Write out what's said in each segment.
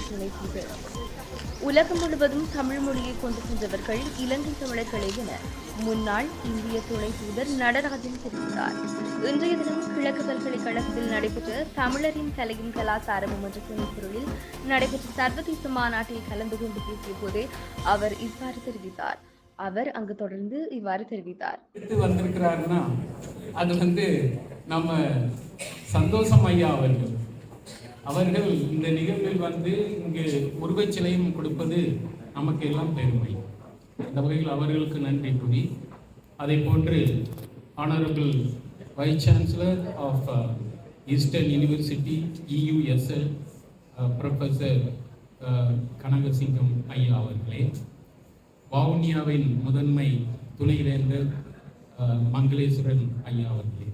இந்திய துணை உலகம் முழுவதும் தமிழ் மொழியை கொண்டு சென்றவர்கள் இலங்கை தமிழர்களே என முன்னாள் இந்திய துணை தூதர் நடராஜன் தெரிவித்தார். இன்றைய தினம் கிழக்கு பல்கலைக்கழகத்தில் நடைபெற்ற தமிழரின் கலையும் கலாச்சாரமும் என்ற துணைப்பொருளில் நடைபெற்ற சர்வதேச மாநாட்டில் கலந்து கொண்டு பேசிய போதே அவர் இவ்வாறு தெரிவித்தார். அவர் அங்கு தொடர்ந்து இவ்வாறு தெரிவித்தார். எடுத்து வந்திருக்கிறாருன்னா அது வந்து நம்ம சந்தோஷம் ஐயா அவர்கள். அவர்கள் இந்த நிகழ்வில் வந்து இங்கு உருவச்சிலையும் கொடுப்பது நமக்கு எல்லாம் பெருமை. அந்த வகையில் அவர்களுக்கு நன்றி கூறி அதை போன்று honourable vice chancellor of eastern university EUSL professor Kanagasingam ஐயா அவர்களே. வவுனியாவின் முதன்மை துணைவேந்தர் மங்களேஸ்வரன் ஐயா அவர்களே.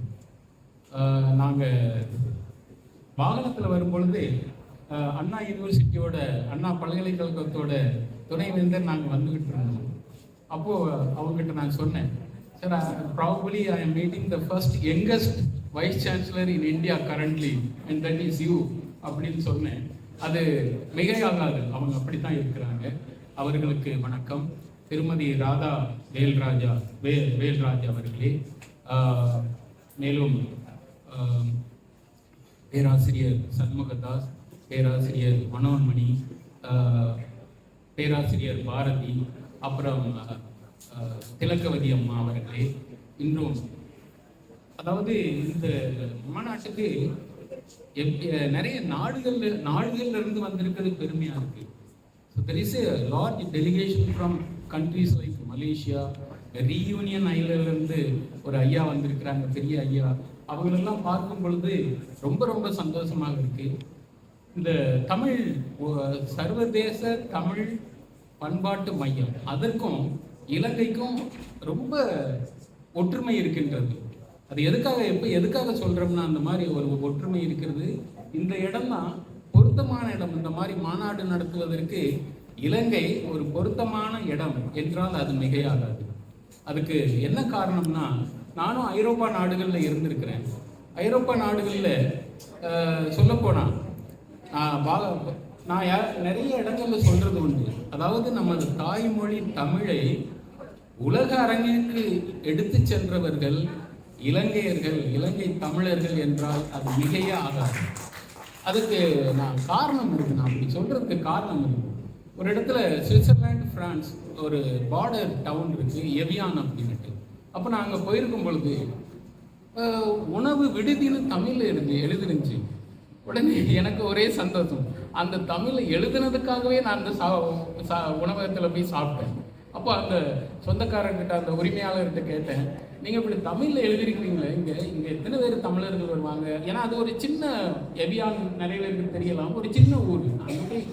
நாங்கள் வாகனத்தில் வரும்பொழுது அண்ணா யூனிவர்சிட்டியோட அண்ணா பல்கலைக்கழகத்தோட துணைவேந்தர் நாங்கள் வந்துக்கிட்டு இருந்தோம். அப்போது அவங்ககிட்ட நான் சொன்னேன் sir probably I am meeting the first youngest vice chancellor in India currently and that is you அப்படின்னு சொன்னேன். அது மிகையாகாது அவங்க அப்படி தான் இருக்கிறாங்க. அவர்களுக்கு வணக்கம். திருமதி ராதா வேல்ராஜா வே வேல்ராஜ் அவர்களே. மேலும் பேராசிரியர் சண்முகதாஸ் பேராசிரியர் மனோன்மணி பேராசிரியர் பாரதி அப்புறம் திலக்கவதி அம்மா அவர்களே இன்றும். அதாவது இந்த மாநாட்டுக்கு எப்- நிறைய நாடுகள்ல நாடுகள்ல இருந்து வந்திருக்கிறது பெருமையா இருக்கு. So there is a large delegation from countries like Malaysia Reunion ஐலண்ட்லேருந்து ஒரு ஐயா வந்திருக்கிறாங்க பெரிய ஐயா. அவங்களெல்லாம் பார்க்கும் பொழுது ரொம்ப ரொம்ப சந்தோஷமாக இருக்கு. இந்த தமிழ் சர்வதேச தமிழ் பண்பாட்டு மையம் அதற்கும் இலங்கைக்கும் ரொம்ப ஒற்றுமை இருக்கின்றது. அது எதுக்காக எப்போ எதுக்காக சொல்கிறோம்னா அந்த மாதிரி ஒரு ஒற்றுமை இருக்கிறது. இந்த இடம் தான் பொருத்தமான இடம். இந்த மாதிரி மாநாடு நடத்துவதற்கு இலங்கை ஒரு பொருத்தமான இடம் என்றால் அது மிகையாகாது. அதுக்கு என்ன காரணம்னா நானும் ஐரோப்பா நாடுகளில் இருந்திருக்கிறேன். ஐரோப்பா நாடுகளில் சொல்லப்போனால் நான் வா- நான் யா- நிறைய இடங்களில் சொல்கிறது உண்டு. அதாவது நமது தாய்மொழி தமிழை உலக அரங்கிற்கு எடுத்து சென்றவர்கள் இலங்கையர்கள் இலங்கை தமிழர்கள் என்றால் அது மிகையே ஆகாது. அதுக்கு நான் காரணம் இருக்கு. நான் அப்படி சொல்றதுக்கு காரணம் இருக்கு. ஒரு இடத்துல சுவிட்சர்லாந்து பிரான்ஸ் ஒரு பார்டர் டவுன் இருக்கு எவியான் அப்படின்ட்டு அப்போ நான் அங்கே போயிருக்கும் பொழுது உணவு விடுதின்னு தமிழில் இருந்து எழுதிருந்துச்சு. உடனே எனக்கு ஒரே சந்தோஷம். அந்த தமிழை எழுதுனதுக்காகவே நான் அந்த சா சா உணவகத்தில் போய் சாப்பிட்டேன். அப்போ அந்த சொந்தக்காரர்கிட்ட அந்த உரிமையாளர்கிட்ட கேட்டேன் நீங்கள் இப்படி தமிழில் எழுதிருக்கிறீங்களே இங்கே இங்கே எத்தனை பேர் தமிழர்கள் வருவாங்க? ஏன்னா அது ஒரு சின்ன எவியான் நிறைய பேருக்கு தெரியலாம். ஒரு சின்ன ஊர். அங்கே போய்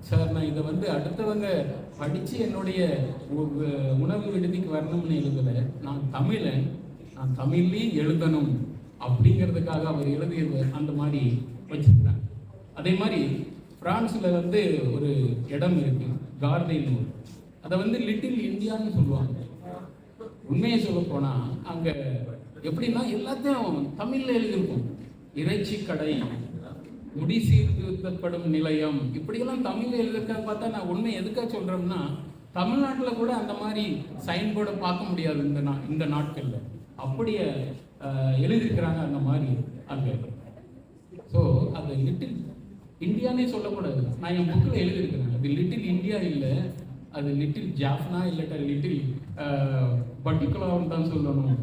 சார் நான் இதை வந்து அடுத்தவங்க படித்து என்னுடைய உ- உணவு விடுதிக்கு வரணும்னு எழுதலை. நான் தமிழன் நான் தமிழ்லேயும் எழுதணும் அப்படிங்கிறதுக்காக அவர் எழுதியது அந்த மாதிரி வச்சிருக்கிறாங்க. அதே மாதிரி பிரான்ஸில் வந்து ஒரு இடம் இருக்கு கார்டென் ஊர் அதை வந்து லிட்டில் இந்தியான்னு சொல்லுவாங்க. உண்மையை சொல்ல போனால் அங்கே எப்படின்னா எல்லாத்தையும் தமிழில் எழுதியிருக்கும். இறைச்சி கடை முடி சீர்திருத்தப்படும் நிலையம். இப்படியெல்லாம் தமிழ் எழுதியிருக்காங்க பார்த்தா நான் உண்மை எதுக்காக சொல்கிறேன்னா தமிழ்நாட்டில் கூட அந்த மாதிரி சைன் போர்டை பார்க்க முடியாது இந்த நா இந்த நாட்களில். அப்படியே எழுதியிருக்கிறாங்க அந்த மாதிரி அங்கே ஸோ அது லிட்டில் இந்தியானே சொல்லக்கூடாது. நான் என் புக்கில் எழுதியிருக்கிறேன். அது லிட்டில் இந்தியா இல்லை அது லிட்டில் ஜாஃப்னா இல்லாட்டா லிட்டில் பர்டிகுலர் தான் சொல்லணும்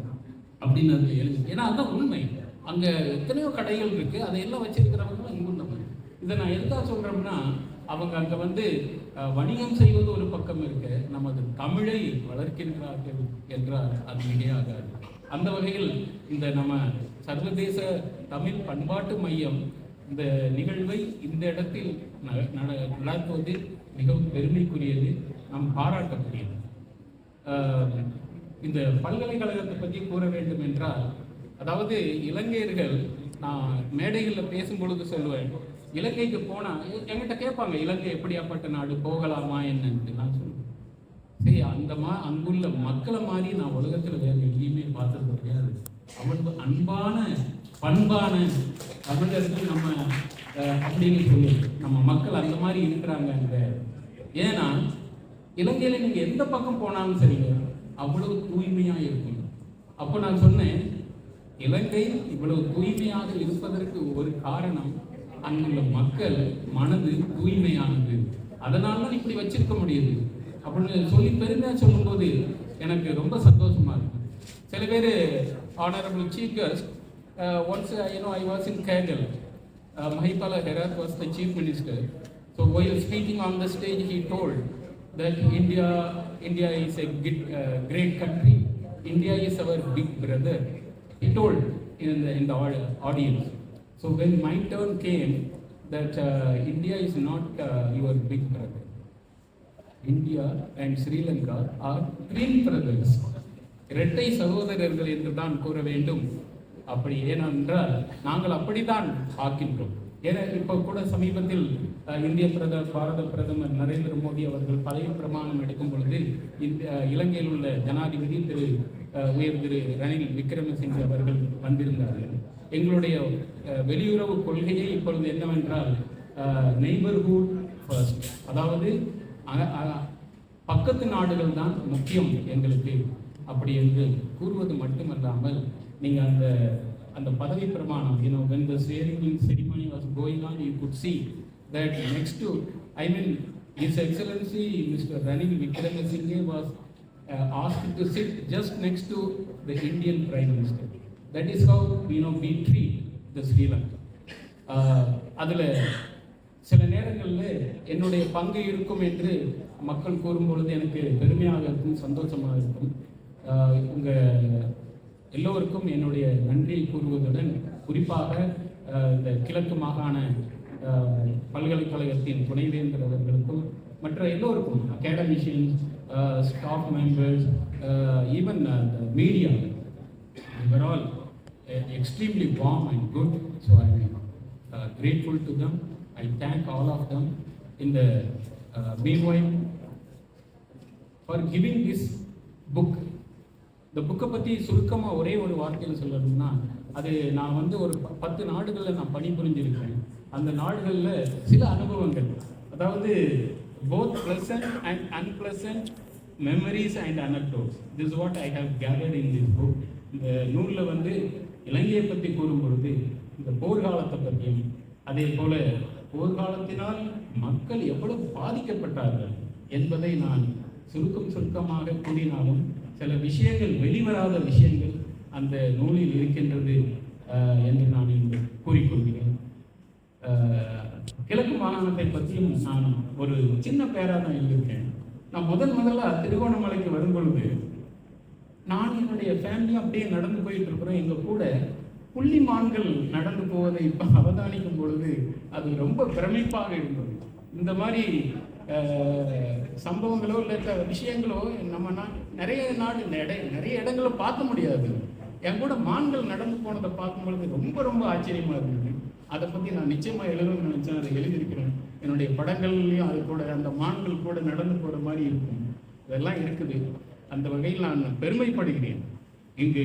அப்படின்னு அது எழுது ஏன்னா அதுதான் உண்மை. அங்கே எத்தனையோ கடைகள் இருக்குது அதையெல்லாம் வச்சிருக்கிறவங்களும் இங்கே உள்ளவங்க. இதை நான் எதுக்காக சொல்கிறோம்னா அவங்க அங்கே வந்து வணிகம் செய்வது ஒரு பக்கம் இருக்கு. நமது தமிழை வளர்க்கின்றார்கள் என்றால் அது மிகையாகாது அந்த வகையில் இந்த நம்ம சர்வதேச தமிழ் பண்பாட்டு மையம் இந்த நிகழ்வை இந்த இடத்தில் ந- நட- நடத்துவது மிகவும் பெருமைக்குரியது. நாம் பாராட்டக்கூடியது. இந்த பல்கலைக்கழகத்தை பற்றி கூற வேண்டும் என்றால் அதாவது இலங்கையர்கள் நான் மேடைகளில் பேசும் பொழுது சொல்லுவேன் இலங்கைக்கு போனால் என்கிட்ட கேட்பாங்க இலங்கை எப்படியாப்பட்ட நாடு போகலாமா என்னன்ட்டு நான் சொல்லுவேன். சரி அந்த மா அங்குள்ள மக்களை மாதிரி நான் உலகத்தில் வேறு எங்கேயுமே பார்த்தது கிடையாது. அவ்வளவு அன்பான பண்பான தமிழர்கள் நம்ம அப்படின்னு சொல்லி நம்ம மக்கள் அந்த மாதிரி இருக்கிறாங்க ஏன்னா இலங்கையில் நீங்கள் எந்த பக்கம் போனாலும் சரிங்க அவ்வளவு தூய்மையாக இருக்கும். அப்போ நான் சொன்னேன் இலங்கை இவ்வளவு தூய்மையாக இருப்பதற்கு ஒரு காரணம் அங்குள்ள மக்கள் மனது தூய்மையானது அதனால தான் இப்படி வச்சிருக்க முடியுது அப்படின்னு சொல்லி பெருமையா சொல்லும்போது எனக்கு ரொம்ப சந்தோஷமா இருக்கு சில பேர் honourable chief guest once you know I was in Kegalle Mahipala Herath was the chief minister. So while speaking on the stage, he told that India, India is a good, uh, great country. India is our big brother. He told in the, in the audience. So when my turn came, that uh, India is not uh, your big brother. India and Sri Lanka are twin brothers. இரட்டை சகோதரர்கள் என்று தான் கூற வேண்டும் அப்படி ஏனென்றால் நாங்கள் அப்படித்தான் பார்க்கின்றோம் ஏன்னா இப்போ கூட சமீபத்தில் இந்திய பிரதமர் பாரத பிரதமர் நரேந்திர மோடி அவர்கள் பழைய பிரமாணம் எடுக்கும் பொழுது இந்த இலங்கையில் உள்ள ஜனாதிபதி திரு உயர் திரு ரணில் விக்ரமசிங்கே அவர்கள் வந்திருந்தார்கள். எங்களுடைய வெளியுறவு கொள்கையே இப்பொழுது என்னவென்றால் நெய்பர்ஹுட் ஃபர்ஸ்ட் அதாவது பக்கத்து நாடுகள் தான் முக்கியம் எங்களுக்கு. அப்படி என்று கூறுவது மட்டுமல்லாமல் நீங்கள் அந்த அந்த பதவி பிரமாணம் you know when the swearing in ceremony was going on you could see that next to i mean his excellency Uh, asked to sit just next to the indian prime minister. That is how you know we treat the sri lanka. Uh, அதில் சில நேரங்களில் என்னுடைய பங்கு இருக்கும் என்று மக்கள் கூறும்பொழுது எனக்கு பெருமையாக இருக்கும் சந்தோஷமாக இருக்கும். Uh, உங்கள் எல்லோருக்கும் என்னுடைய நன்றியை கூறுவதுடன் குறிப்பாக இந்த கிழக்கு மாகாண பல்கலைக்கழகத்தின் துணைவேந்தர் அவர்களுக்கும் மற்ற எல்லோருக்கும் academicians staff members even media were all uh, extremely warm and good. So I am uh, grateful to them. I thank all of them. In the uh, meanwhile, for giving this book. இந்த புக்கை பற்றி சுருக்கமாக ஒரே ஒரு வார்த்தையில் சொல்லணும்னா அது நான் வந்து ஒரு ப- பத்து நாடுகளில் நான் பணிபுரிஞ்சிருக்கேன் அந்த நாடுகளில் சில அனுபவங்கள் அதாவது both pleasant and unpleasant memories and anecdotes this what I have gathered in this book இந்த நூலில் வந்து இலங்கையை பற்றி கூறும் பொழுது இந்த போர்க்காலத்தை பற்றியும் அதே போல போர்க்காலத்தினால் மக்கள் எவ்வளவு பாதிக்கப்பட்டார்கள் என்பதை நான் சுருக்கம் சுருக்கமாக கூறினாலும் சில விஷயங்கள் வெளிவராத விஷயங்கள் அந்த நூலில் இருக்கின்றது என்று நான் கூறிக்கொள்கிறேன். கிழக்கு மாகாணத்தை பற்றியும் நான் ஒரு சின்ன பேராக தான் எழுதியிருக்கேன். நான் முதல் முதல்ல திருகோணமலைக்கு வரும் பொழுது நான் என்னுடைய ஃபேமிலி அப்படியே நடந்து போயிட்டு இருக்கிறோம். எங்கள் கூட புள்ளிமான்கள் நடந்து போவதை இப்போ அவதானிக்கும் பொழுது அது ரொம்ப பிரமிப்பாக இருந்தது. இந்த மாதிரி சம்பவங்களோ இல்லை விஷயங்களோ நம்ம நா நிறைய நாடு நெட- நிறைய இடங்களை பார்க்க முடியாது. என் கூட மான்கள் நடந்து போனதை பார்க்கும் பொழுது ரொம்ப ரொம்ப ஆச்சரியமாக இருந்தது. அதை பற்றி நான் நிச்சயமாக எழுதணும்னு நினச்சேன் அதை எழுதியிருக்கிறேன். என்னுடைய படங்கள்லையும் அது கூட அந்த மான்கள் கூட நடந்து போகிற மாதிரி இருக்கும். இதெல்லாம் இருக்குது. அந்த வகையில் நான் பெருமைப்படுகிறேன். இங்கு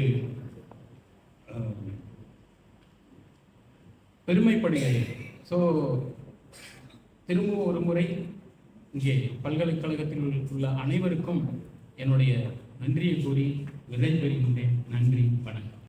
பெருமைப்படுகிறேன். ஸோ திரும்பவும் ஒரு முறை இங்கே பல்கலைக்கழகத்தில் உள்ள அனைவருக்கும் என்னுடைய நன்றியை கூறி விடைபெறுகின்றேன். நன்றி வணக்கம்.